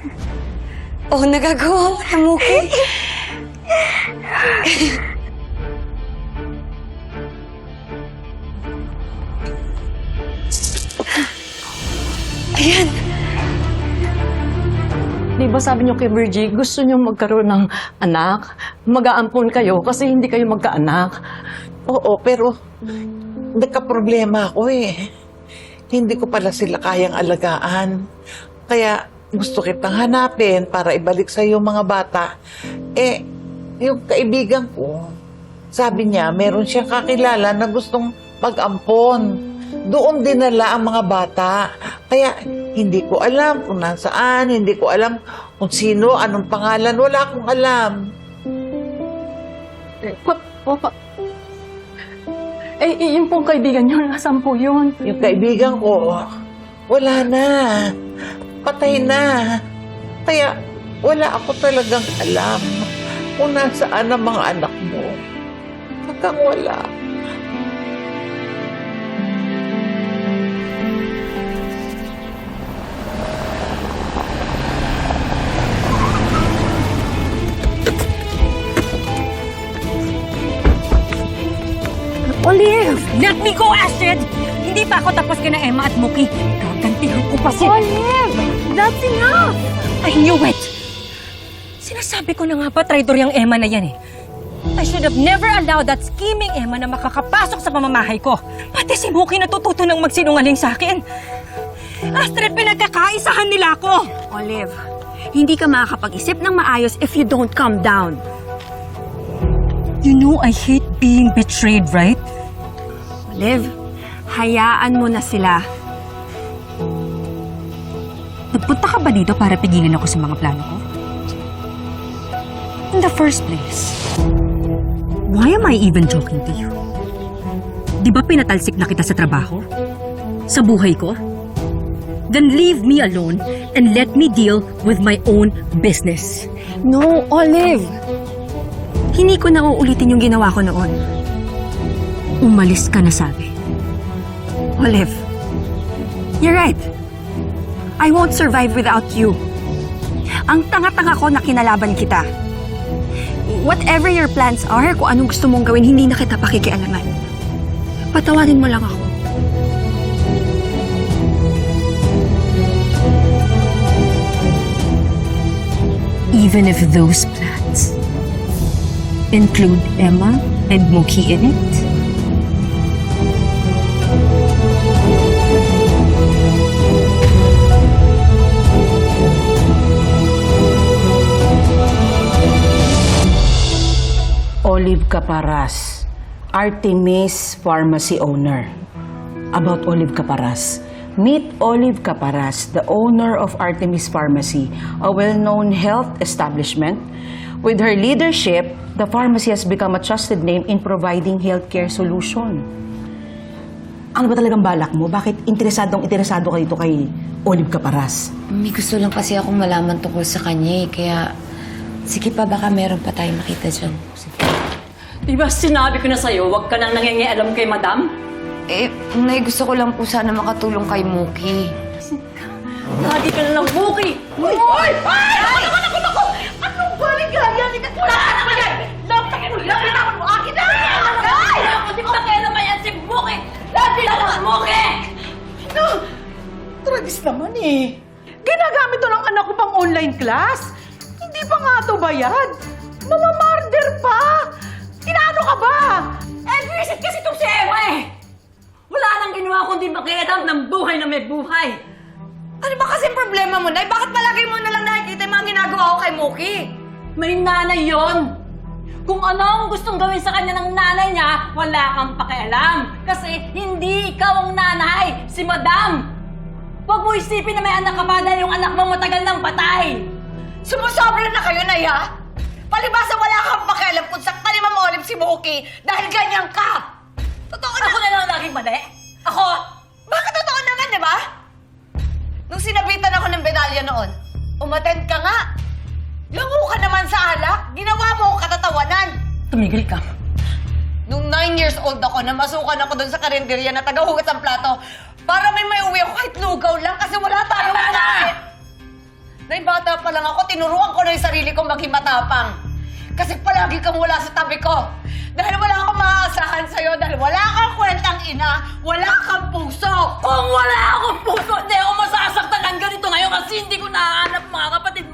Oh, nagagawa ko na, Muki. Ayan. Di ba sabi niyo kay Virgie, gusto niyo magkaroon ng anak? Mag-aampon kayo kasi hindi kayo magkaanak. Oo, pero nagka-problema ako eh. Hindi ko pala sila kayang alagaan. Kaya gusto kitang hanapin para ibalik sa yung mga bata. Eh, yung kaibigan ko, sabi niya, meron siyang kakilala na gustong mag-ampon. Doon dinala ang mga bata. Kaya hindi ko alam kung nasaan, hindi ko alam kung sino, anong pangalan, wala akong alam. Pa, pa, pa. Eh, eh, yung pong kaibigan niyo, nasaan po yun? Yung kaibigan ko, wala na. Patay na. Kaya wala ako talagang alam kung nasaan ang mga anak mo. Hanggang wala. Olive! Let me go, Astrid! Hindi pa ako tapos kina Emma at Muki. Gagantihan ko pa sila. Olive! That's enough! I knew it! Sinasabi ko na nga pa, traitor yung Emma na yan eh. I should have never allowed that scheming Emma na makakapasok sa pamamahay ko. Pati si Muki natututo ng magsinungaling sa akin. Astrid, pinagkakaisahan nila ako! Olive, hindi ka makakapag-isip ng maayos if you don't calm down. You know I hate being betrayed, right? Olive, hayaan mo na sila. Nagpunta ka ba dito para pigilan ako sa mga plano ko? In the first place, why am I even talking to you? Di ba pinatalsik na kita sa trabaho? Sa buhay ko? Then leave me alone and let me deal with my own business. No, Olive! Hindi ko na uulitin yung ginawa ko noon. Umalis ka na sabi. Olive, you're right. I won't survive without you. Ang tanga-tanga ko na kinalaban kita. Whatever your plans are, kung anong gusto mong gawin, hindi na kita pakikialaman. Patawarin mo lang ako. Even if those plans include Emma and Mookie in it? Olive Caparas, Artemis Pharmacy Owner. About Olive Caparas. Meet Olive Caparas, the owner of Artemis Pharmacy, a well-known health establishment. With her leadership, the pharmacy has become a trusted name in providing healthcare solution. Ano ba talagang balak mo? Bakit interesadong interesado ka dito kay Olive Caparas? May gusto lang kasi akong malaman tungkol sa kanya eh. Kaya, sige pa, baka meron pa tayong makita dyan. Di ba sinabi ko na sa'yo, huwag ka nang nangingialam kay madam? Eh, Nay, gusto ko lang po sana makatulong kay Muki. Lagi ka na lang buki! Uy! Uy! Ay! Ako naman ako ako! Anong baligaya? Wala ka naman yan! Laptakin mo! Lapitan mo! Akin na! Ay! Hindi pa kaya naman yan si Buki! Lapitan mo! Buki! No, tragis naman eh. Ginagamit to ng anak ko pang online class. Hindi pa nga to bayad. Mamamarder pa. Inaano ka ba? Eh, visit kasi itong si Emma eh! Wala nang ginawa kundi makialam ng buhay na may buhay! Ano ba kasi problema mo, Nay? Bakit palagi mo na lang nakikita yung mga ginagawa ko kay Muki? May nanay yon. Kung ano ang gustong gawin sa kanya ng nanay niya, wala kang pakialam. Kasi hindi ikaw ang nanay, si Madam. Huwag mo isipin na may anak ka pa dahil yung anak mo matagal nang patay. Sumusobra na kayo, Nay, ha? Palibasa wala kang pakialam kung sakta ni Ma'am Olive si Muki dahil ganyan ka! Totoo na! Ako na lang laging mali. Ako! Bakit totoo naman, di ba? Nung sinabitan ako ng medalya noon, umattend ka nga. Lango ka naman sa alak. Ginawa mo akong katatawanan. Tumigil ka. Nung nine years old ako, namasukan ako doon sa karinderya na tagahugas ng plato para may may uwi ako kahit lugaw lang kasi wala tayong kumain. Dahil bata pa lang ako, tinuruan ko na yung sarili kong maging matapang. Kasi palagi kang wala sa tabi ko. Dahil wala akong maaasahan sa'yo, dahil wala kang kwentang ina, wala kang puso. Kung wala akong puso, hindi ako masasaktan ng ganito ngayon kasi hindi ko nahanap mga kapatid